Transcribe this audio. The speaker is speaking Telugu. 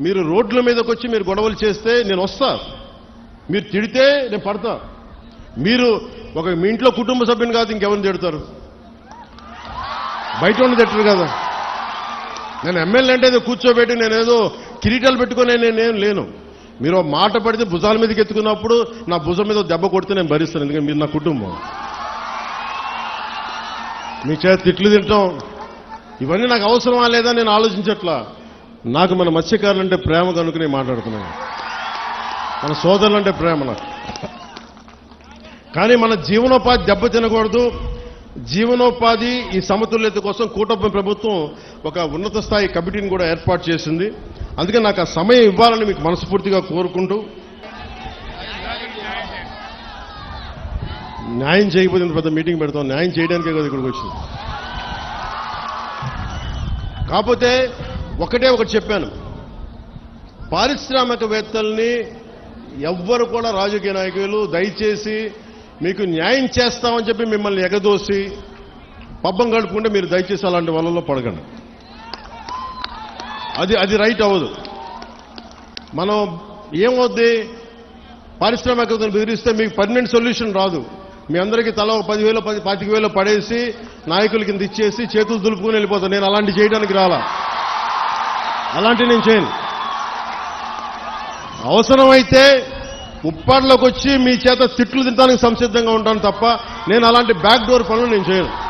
మీరు రోడ్ల మీదకి వచ్చి మీరు గొడవలు చేస్తే నేను వస్తా. మీరు తిడితే నేను పడతా. మీరు ఒక మీ ఇంట్లో కుటుంబ సభ్యుని కాదు ఇంకెవరిని తిడతారు? బయట ఉన్న తిట్టరు కదా. నేను ఎమ్మెల్యే అంటే ఏదో కూర్చోబెట్టి నేనేదో కిరీటాలు పెట్టుకొని నేనేం లేను. మీరు మాట పడితే భుజాల మీదకి ఎత్తుకున్నప్పుడు నా భుజం మీద దెబ్బ కొడితే నేను భరిస్తాను ఎందుకంటే మీరు నా కుటుంబం. మీ చేత తిట్లు తింటాం. ఇవన్నీ నాకు అవసరమా లేదా నేను ఆలోచించట్లా? నాకు మన మత్స్యకారులు అంటే ప్రేమ కనుక మాట్లాడుతున్నాను మన సోదరులు అంటే ప్రేమ నాకు కానీ మన జీవనోపాధి దెబ్బ తినకూడదు. జీవనోపాధి ఈ సమతుల్యత కోసం కూటమి ప్రభుత్వం ఒక ఉన్నత స్థాయి కమిటీని కూడా ఏర్పాటు చేసింది. అందుకే నాకు ఆ సమయం ఇవ్వాలని మీకు మనస్ఫూర్తిగా కోరుకుంటూ న్యాయం చేయకపోతే పెద్ద మీటింగ్ పెడతాం. న్యాయం చేయడానికే కదా ఇక్కడికి వచ్చింది. కాకపోతే ఒకటే ఒకటి చెప్పాను. పారిశ్రామికవేత్తల్ని ఎవ్వరు కూడా రాజకీయ నాయకులు దయచేసి మీకు న్యాయం చేస్తామని చెప్పి మిమ్మల్ని ఎగదోసి పబ్బం గడుపుకుంటే మీరు దయచేసి అలాంటి వలలో పడకండి. అది అది రైట్ అవ్వదు. మనం ఏమవుద్ది? పారిశ్రామికవేత్తలు బెదిరిస్తే మీకు పర్మనెంట్ సొల్యూషన్ రాదు. మీ అందరికీ తల ఒక పదివేలు పది పాతిక వేలు పడేసి నాయకుల కింద ఇచ్చేసి చేతులు దులుపుకొని వెళ్ళిపోతాను నేను అలాంటి చేయడానికి రాలా. అలాంటి నేను చేయను. అవసరమైతే ఉప్పాడులోకి వచ్చి మీ చేత తిట్లు తినడానికి సంసిద్ధంగా ఉంటాను తప్ప నేను అలాంటి బ్యాక్ డోర్ పనులు నేను చేయను.